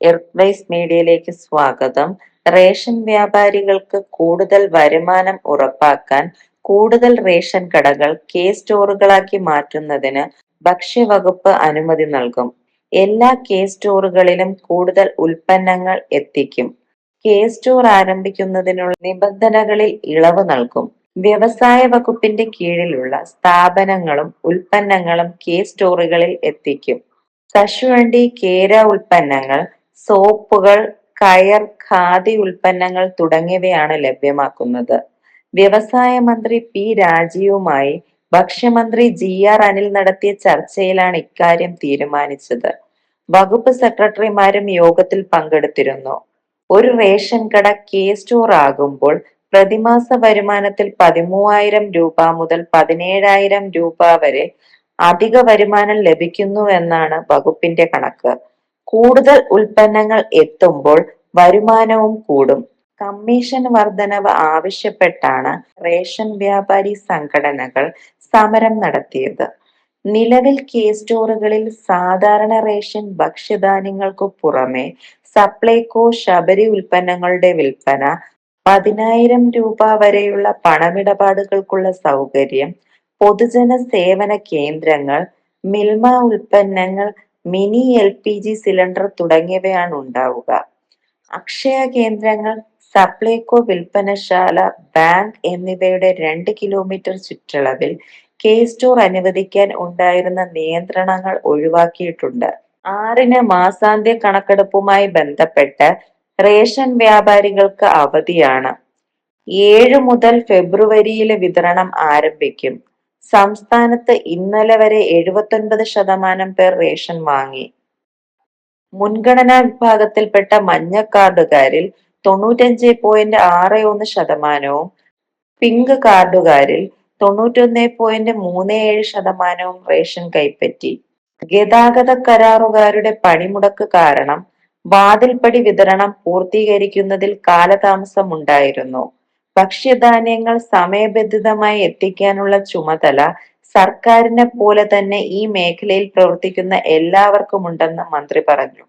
Earth മീഡിയയിലേക്ക് സ്വാഗതം. Ration വ്യാപാരികൾക്ക് കൂടുതൽ വരുമാനം ഉറപ്പാക്കാൻ കൂടുതൽ റേഷൻ കടകൾ കെ സ്റ്റോറുകളാക്കി മാറ്റുന്നതിന് ഭക്ഷ്യവകുപ്പ് അനുമതി നൽകും. എല്ലാ കെ സ്റ്റോറുകളിലും കൂടുതൽ ഉൽപ്പന്നങ്ങൾ എത്തിക്കും. കെ സ്റ്റോർ ആരംഭിക്കുന്നതിനുള്ള നിബന്ധനകളിൽ ഇളവ് നൽകും. വ്യവസായ വകുപ്പിന്റെ കീഴിലുള്ള സ്ഥാപനങ്ങളും ഉൽപ്പന്നങ്ങളും കെ സ്റ്റോറുകളിൽ എത്തിക്കും. കശുവണ്ടി കേര ഉൽപ്പന്നങ്ങൾ സോപ്പുകൾ കയർ ഖാദി ഉൽപ്പന്നങ്ങൾ തുടങ്ങിയവയാണ് ലഭ്യമാക്കുന്നത്. വ്യവസായ മന്ത്രി പി രാജീവുമായി ഭക്ഷ്യമന്ത്രി ജി ആർ അനിൽ നടത്തിയ ചർച്ചയിലാണ് ഇക്കാര്യം തീരുമാനിച്ചത്. വകുപ്പ് സെക്രട്ടറിമാരും യോഗത്തിൽ പങ്കെടുത്തിരുന്നു. ഒരു റേഷൻ കട കെ സ്റ്റോർ ആകുമ്പോൾ പ്രതിമാസ വരുമാനത്തിൽ പതിമൂവായിരം രൂപ മുതൽ പതിനേഴായിരം രൂപ വരെ അധിക വരുമാനം ലഭിക്കുന്നുവെന്നാണ് വകുപ്പിന്റെ കണക്ക്. കൂടുതൽ ഉൽപ്പന്നങ്ങൾ എത്തുമ്പോൾ വരുമാനവും കൂടും. കമ്മീഷൻ വർധനവ് ആവശ്യപ്പെട്ടാണ് റേഷൻ വ്യാപാരി സംഘടനകൾ സമരം നടത്തിയത്. നിലവിൽ കെ സ്റ്റോറുകളിൽ സാധാരണ റേഷൻ ഭക്ഷ്യധാന്യങ്ങൾക്കു പുറമെ സപ്ലൈകോ ശബരി ഉൽപ്പന്നങ്ങളുടെ വിൽപ്പന പതിനായിരം രൂപ വരെയുള്ള പണമിടപാടുകൾക്കുള്ള സൗകര്യം പൊതുജന സേവന കേന്ദ്രങ്ങൾ മിൽമ ഉൽപ്പന്നങ്ങൾ mini L P G cylinder തുടങ്ങിയവയാണ് ഉണ്ടാവുക അക്ഷയ കേന്ദ്രങ്ങൾ സപ്ലൈകോ വിൽപ്പനശാല ബാങ്ക് എന്നിവയുടെ രണ്ട് കിലോമീറ്റർ ചുറ്റളവിൽ കെ സ്റ്റോർ അനുവദിക്കാൻ ഉണ്ടായിരുന്ന നിയന്ത്രണങ്ങൾ ഒഴിവാക്കിയിട്ടുണ്ട്. ആറിന് മാസാന്ത്യ കണക്കെടുപ്പുമായി ബന്ധപ്പെട്ട് റേഷൻ വ്യാപാരികൾക്ക് അവധിയാണ്. ഏഴ് മുതൽ ഫെബ്രുവരിയിലെ വിതരണം ആരംഭിക്കും. സംസ്ഥാനത്ത് ഇന്നലെ വരെ എഴുപത്തൊൻപത് ശതമാനം പേർ റേഷൻ വാങ്ങി. മുൻഗണനാ വിഭാഗത്തിൽപ്പെട്ട മഞ്ഞ കാർഡുകാരിൽ തൊണ്ണൂറ്റഞ്ച് പോയിന്റ് ആറ് ഒന്ന് ശതമാനവും പിങ്ക് കാർഡുകാരിൽ തൊണ്ണൂറ്റൊന്ന് പോയിന്റ് മൂന്ന് ഏഴ് ശതമാനവും റേഷൻ കൈപ്പറ്റി. ഗതാഗത കരാറുകാരുടെ പണിമുടക്ക് കാരണം വാതിൽപ്പടി വിതരണം പൂർത്തീകരിക്കുന്നതിൽ കാലതാമസമുണ്ടായിരുന്നു. ഭക്ഷ്യധാന്യങ്ങൾ സമയബന്ധിതമായി എത്തിക്കാനുള്ള ചുമതല സർക്കാരിനെ പോലെ തന്നെ ഈ മേഖലയിൽ പ്രവർത്തിക്കുന്ന എല്ലാവർക്കും ഉണ്ടെന്ന് മന്ത്രി പറഞ്ഞു.